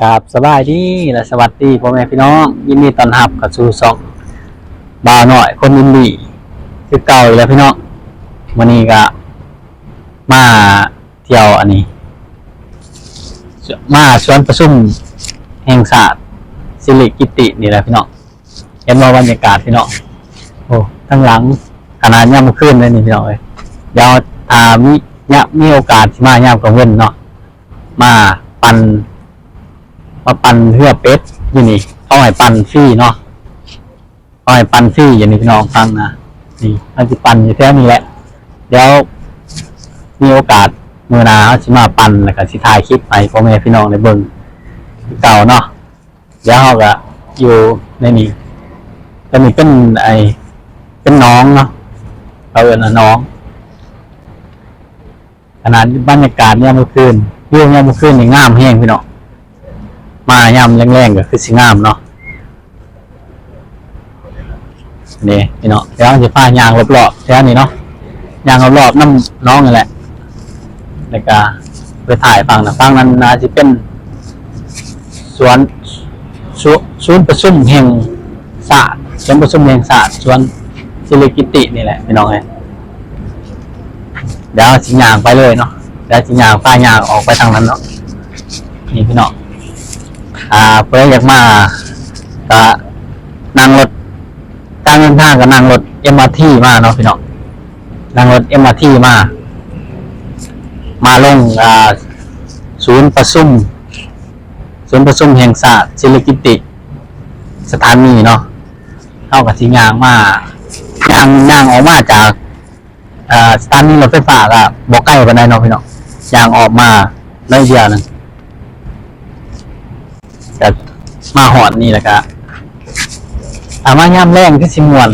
กับสบายดีและสวัสดีพ่อแม่พี่น้อง ยินดีต้อนรับกับสู่สองบาวหน่อยคนอินดีคือเก่าอีกแล้วพี่น้องวันนี้ก็มาเที่ยวอันนี้ มาสวนประชุมแห่งศาสตร์สิริกิตินี่แหละพี่น้องเห็นว่าบรรยากาศพี่น้องโอ้ทั้งหลังขนาดย่ำขึ้นเลยนี่พี่น้องเอ้ยเดี๋ยวถ้ามีเนี่ยมีโอกาสที่มาย่ำกับเว้นเนาะมาปั่น มาปั่นเพื่อเป็ดอยู่นี่เขาให้ปั่นฟรีเนาะเขาให้ปั่นฟรีอย่างนี้พี่น้องฟังนะนี่มันจะปั่นอยู่แค่นี้แหละ เดี๋ยวมีโอกาสมือหนาเขาสิมาปั่นแล้วก็สิถ่ายคลิปไปพ่อแม่พี่น้องในเบิ่งเก่าเนาะเดี๋ยวเขาก็อยู่ในนี้จะมีเป็นไอเป็นน้องเนาะเขาเอิ้นน้องขนาดบรรยากาศเนี่ยามมื่อคืนวิวเนี่ยามมื่อคืนนี่งามแห้งพี่น้อง มายำแรงๆก็คือสิงามเนาะนี่พี่เนาะเดี๋ยวจะพายางรอบๆแถวนี้เนาะยางรอบๆน้ำน้องนี่แหละแล้วก็ไปถ่ายฟังนะฟังนั้นนาจะเป็นสวนสวนศูนประชุมแห่งศาสตร์สวนประชุมแห่งศาสตร์สวนศิริกิตินี่แหละพี่น้องเอ้ยเดี๋ยวสิงยางไปเลยเนาะเดี๋ยวสิงยางพายางออกไปทางนั้นเนาะนี่พี่น้อง อ่าเพื่ออยากมาก็นั่งรถการเดินทางก็นั่งรถเอ็มอาร์ทีมาเนาะพี่น้องนั่งรถเอ็มอาร์ทีมา มาลงอ่าศูนย์ประชุมศูนย์ประชุมแห่งศาสตร์ศิลกิติ สถานีเนาะเข้ากับสิยางมาย่างย่างออกมาจากอ่าสถานีรถไฟฟ้าก็บอกใกล้ปานใดเนาะพี่น้องย่างออกมาเลยเดียวหนึง ก็มาหอดนี่แหละก็ถามว่ายามแรงคือสิมวน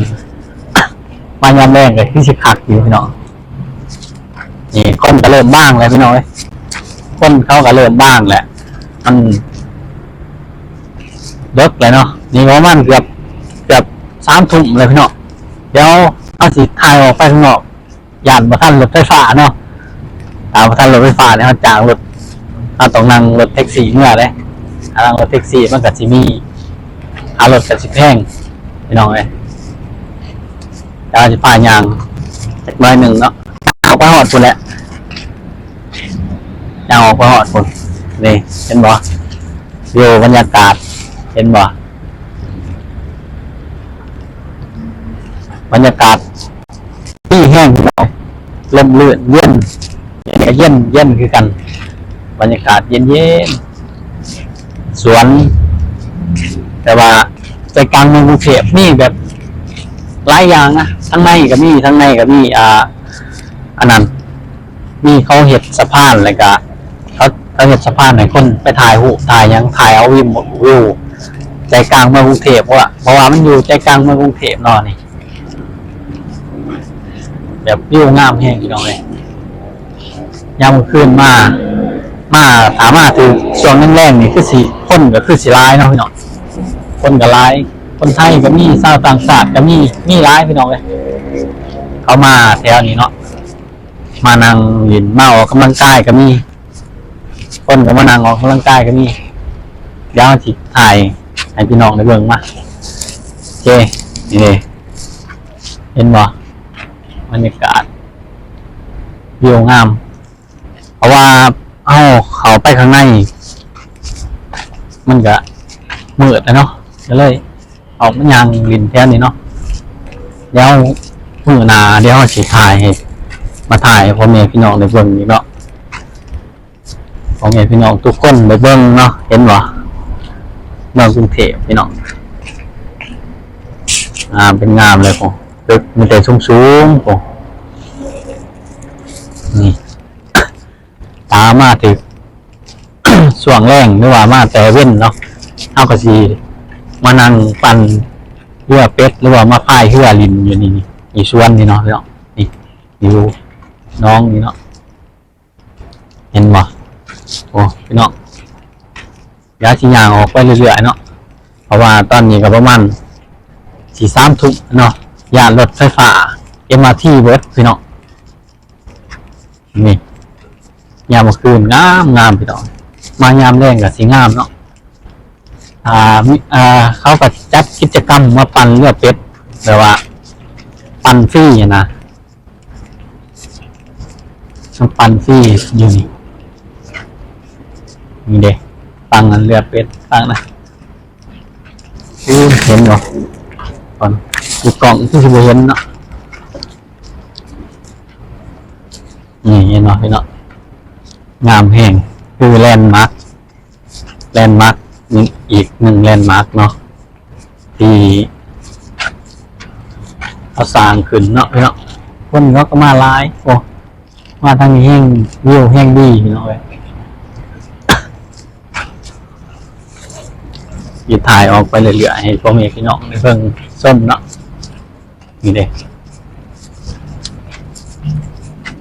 มายามแรงก็คือสิคักอยู่พี่น้องนี่คนก็เริ่มบ้างแล้วพี่น้องเอ้ยคนเขาก็เริ่มบ้างแหละมันลดเลยเนาะนี่ประมาณเกือบเกือบสามทุ่มเลยพี่น้องเดี๋ยวเอาสิถ่ายออกไปข้างนอกยานมาท่านรถไฟฟ้าเนาะตามมาท่านรถไฟฟ้าเนี่ยเขาจ้างรถเขาต้องนั่งรถแท็กซี่เมื่อเลย ทางรถแท็กซี่มันกับซิมีหารถกับสิแพงพี่น้องเอ้ยดาวจะพายางจากน้อหนึ่งเนาะออกไปหอดคนแหละยางออกไปหอดคนนี่เห็นบ่วิวบรรยากาศเห็นบ่บรรยากาศที่แห้งลมลื่อนเย็นเย็นเย็นคือกัน บรรยากาศเย็นเย็น สวน แต่ว่าใจกลางเมืองกรุงเทพมีแบบหลายอย่างนะทั้งในก็มีทั้งในก็มีอ่าอันนั้นมีเขาเห็ดสะพานอะไรก็เขาเขาเห็ดสะพานให้คนไปถ่ายหูถ่ายยังถ่ายเอาวิววิวใจกลางเมืองกรุงเทพว่าเพราะว่ามันอยู่ใจกลางเมืองกรุงเทพนอนนี่แบบวิวงามแห้งพี่น้องเลยยามคืนมา มาถามมาถึงช่วงแรกๆนี่คือสีคนก็คือสีร้ายเนาะพี่น้องคนก็ร้าย คนไทยก็มีชาวต่างชาติก็มีมีร้ายพี่น้องเลยเขามาแถวนี้เนาะมานั่งยินมาออกกำลังกายก็มี คนก็มานั่งออกกำลังกายก็มีเดี๋ยวจิถ่ายให้พี่น้องได้เบิ่งมาโอเคนี่เลยเห็นบ่บรรยากาศวิวงาม เพราะว่า เอาเขาไปข้างใน มันก็มืดนะเนาะก็เลยออกมายางลินแท้นี่เนาะเดี๋ยวมือนาเดี๋ยวสิถ่ายให้มาถ่ายพ่อแม่พี่น้องในเบิ่งนี่เนาะพ่อแม่พี่น้องทุกคนในเบิ่งเนาะเห็นบ่เมืองกรุงเทพพี่น้องงามเป็นงามเลยผมตึกมีแต่สูงๆผมนี่ มมาถึงส่วงแรงหรือว่ามาแต่เว้นเนาะเอาก็สีมานั่งปั่นเรือเป็ดหรือว่ามาพายเรือลินอยู่นี่นี่อีส่วนนี่เนาะพี่เนาะนี่อยู่น้องนี่เนาะเห็นบ่โอ้พี่เนาะยาชิยางออกไปเรื่อยๆเนาะเพราะว่าตอนนี้ก็ประมาณสี่สามทุ่มเนาะยานรถไฟฟ้าเอ็มอาร์ทีเบิร์ดพี่เนาะนี่ ยามเมื่อคืนงามงามพี่น้องมายามแรงกับสีงามเนาะอ่ามิอ่าเขาก็จัดกิจกรรมมาปั่นเลือดเป็ดแบบว่า ปั่นฟรีนะต้องปั่นฟรีอยู่นี่นี่เด้ปังอันเลือดเป็ดปังนะอู้เห็นเหรอก่อนดูกล่องที่สิบเห็นเนาะนี่เห็นเนาะเห็นเนาะ งามแห่งคือแลนด์มาร์คแลนด์มาร์คหนึ่งอีกหนึ่งแลนด์มาร์คเนาะที่เอาสร้างขึ้นเนาะพี่เนาะคนเขาก็มาหลายโอ้มาทางนี้แห้งวิวแห้งดีเนาะเว้ยยีถ่ายออกไปเรื่อยๆให้พ่อแม่พี่น้องได้เพิ่งส้มเนาะนี่เด้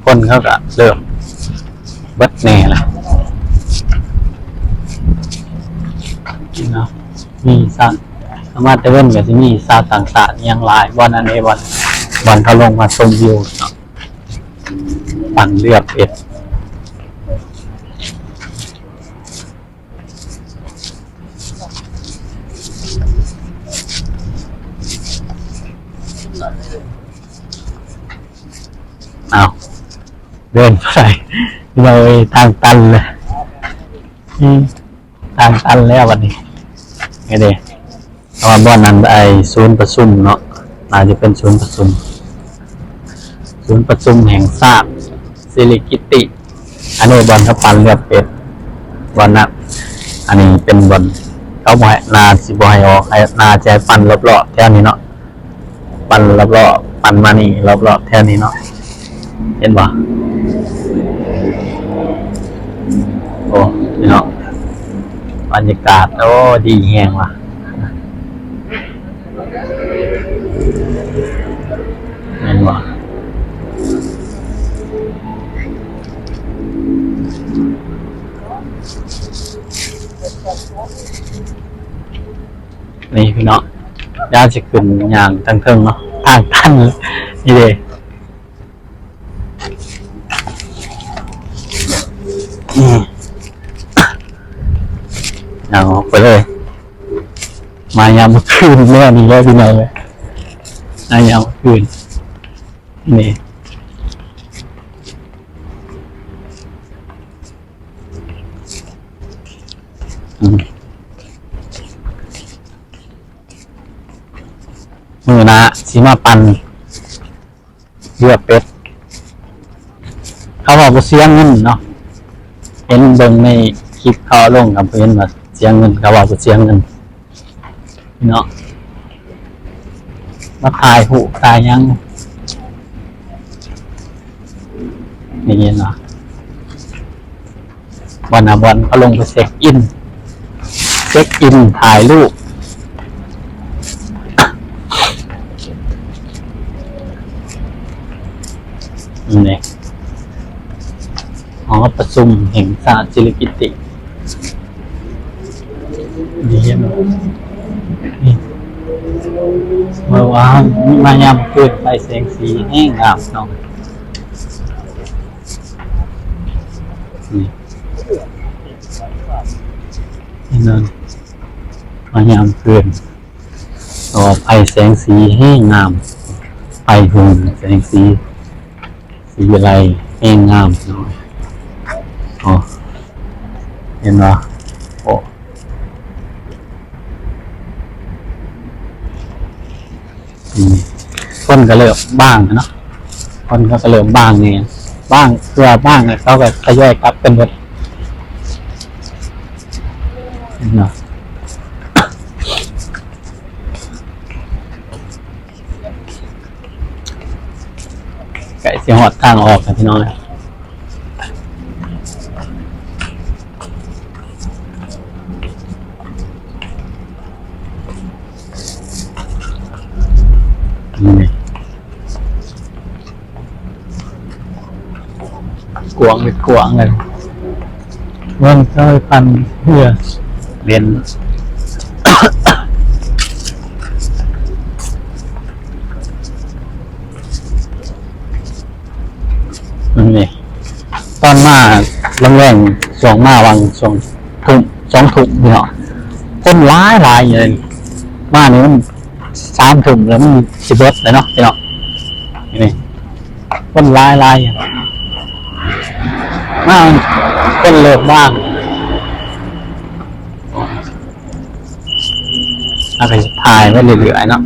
คนเขาก็เริ่ม บิดแน่ละเนาะมีสัตว์สามารถจะเว้นกับที่มีซาวต่างๆอยังหลายวันอันนี้วันวันเขาลงมาชมวิวเนาะปั่นเลือบเอ็ดเอาเดินไป เลยทางตันเลยอืมทางตันแล้ววันนี้ไงเด้เพราะว่าบ้านนั้นไอศูนย์ประชุมเนาะน่าจะเป็นศูนย์ประชุม ศูนย์ประชุมแห่งชาติสิริกิติ อันนี้บอลเขาปันเลือดเป็ดบอลนะอันนี้เป็นบอลเขาบอยนาสิบอยออกให้นาใจปันรอบๆแถวนี้เนาะปันรอบๆปันมานี่รอบๆแถวนี้เนาะเห็นปะ โอ้นี่เนาะบรรยากาศโอ้ดีแหงว่ะเห็นว่ะนี่พี่เนาะย่าจะขึ้นอย่างทั้งเทิงเนาะทางตันนี่เลยอืม เอาออก ไปเลย มายามเมื่อคืนแม่นี่แล้วพี่น้องเลยมายามเมื่อคืน นี่อืมมือนะสีมาปันเลือดเป็ด เขาบอกว่าเสียเงินเนาะเห็นเบิ่งในคลิปเขาลงกับเพื่อนว่า สียงเงินเขาบอกว่าเสียงเงินเนาะมาถ่ายหูถ่ายยังนี่เนเนาะวันนะวันเขาลงไปเช็คอินเช็คอินถ่ายรูปนี่หอประชุมแห่งชาติจิริกิติ วานมายามเกิดไปแสงสีแห้งงามเนาะนี่นี่นั่นมายามเกิดต่อไปแสงสีแห้งงามไปหุ่นแสงสี สีอะไรแห้งงามเนาะโอ้เห็นปะโอ้อืมค นก็เริ่มบ้างนะเนาะคนก็เริ่มบ้างเนี่ยบ้างเพื่อบ้างเนี่ยเขาก็ทยอยกลับกันหมดเนปะไก่เสียงหอดทางออกกันพี่น้องเลยนี่ กวางเลยกวางเลยเมืองเจ้าพันเพื่อเรียนนี่ตอนมาลำแรงสองมาวังสองทุ่มสองทุ่มพี่เนาะคนร้ายหลายอยู่เลยบ้านนี้มันสามถุงแล้วมันสิบเบิดเลยเนาะพี่เนาะนี่คนร้ายหลายอยู่ มาคนเลิกบ้างอะไรถ่ายไม่เหลือยๆเนาะ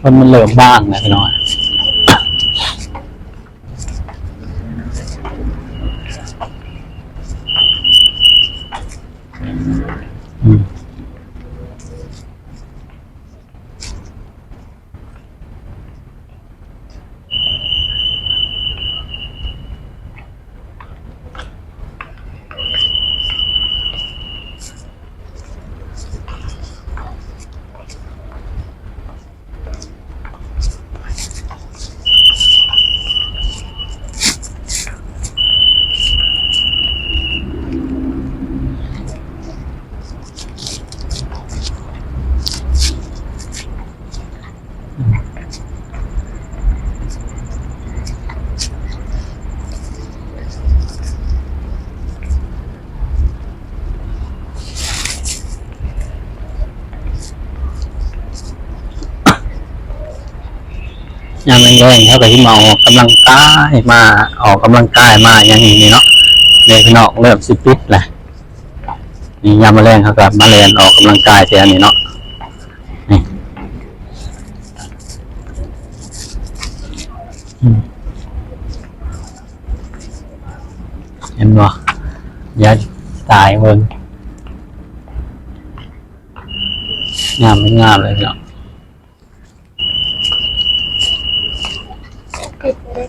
คนมันเลิกบ้างนะพี่น้อย อืม ยามแรงๆเขาก็ที่มาออกกำลังกายมาออกกำลังกายมาอย่างนี้นี่เนาะเลยพี่น้องเริ่มสิปิดแหละนี่ยามาแรงเขาก็มาเรียนออกกำลังกายเสียนี่เนาะนี่เห็นบ่อยาตายเบิ่งงามไม่งามเลยเนาะ ติดเลย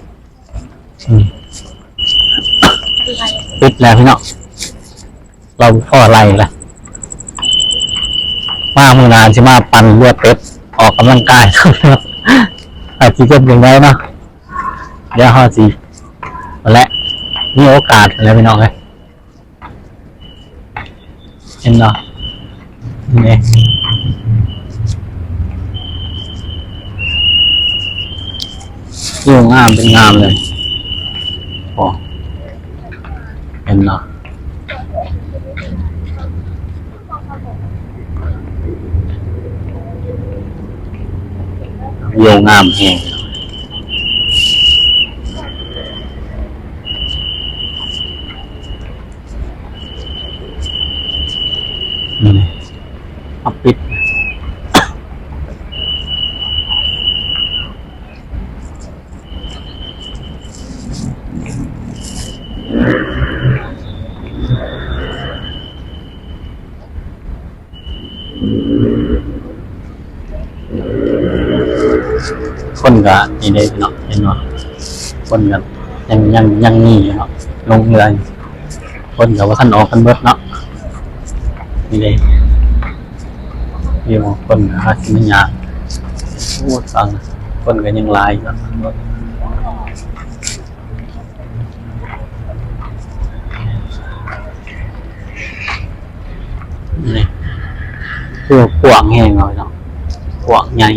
อืม อะไร ปิดแล้วพี่เนาะเราพ่ออะไรล่ะ มามือนานใช่มาปั่นเลือดเป็ดออกกำลังกายอาจจะเป็นอย่างไรเนาะเดี๋ยวห้อสีมาแล้วมีโอกาสแล้วพี่น้องเลยเห็นเนาะนี่ยู่งามเป็นงามเลยโอ้ เห็นเนาะ โยงามแห่งนี่นะเอาปิด คนก็นี่ได้เนาะเห็นเนาคนก็ยังยังยังนี่เนาะลงเรือคนก็ว่าขันออกกันเบิดเนาะนี่เลยอยู่คนก็อาจจะไม่ยากโอ้ฟังคนก็ยังลายอยู่เนาะนี่คือกว้างแห้งเลยเนาะกว้างใหญ่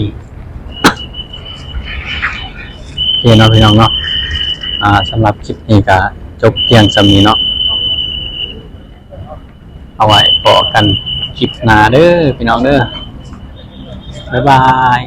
โอ เคเนาะพี่น้องเนาะอ่าสำหรับคลิปนี้ก็จบเพียงสำนี้เนาะเอาไว้พอกันคลิปหน้าเด้อพี่น้องเด้อบ๊ายบาย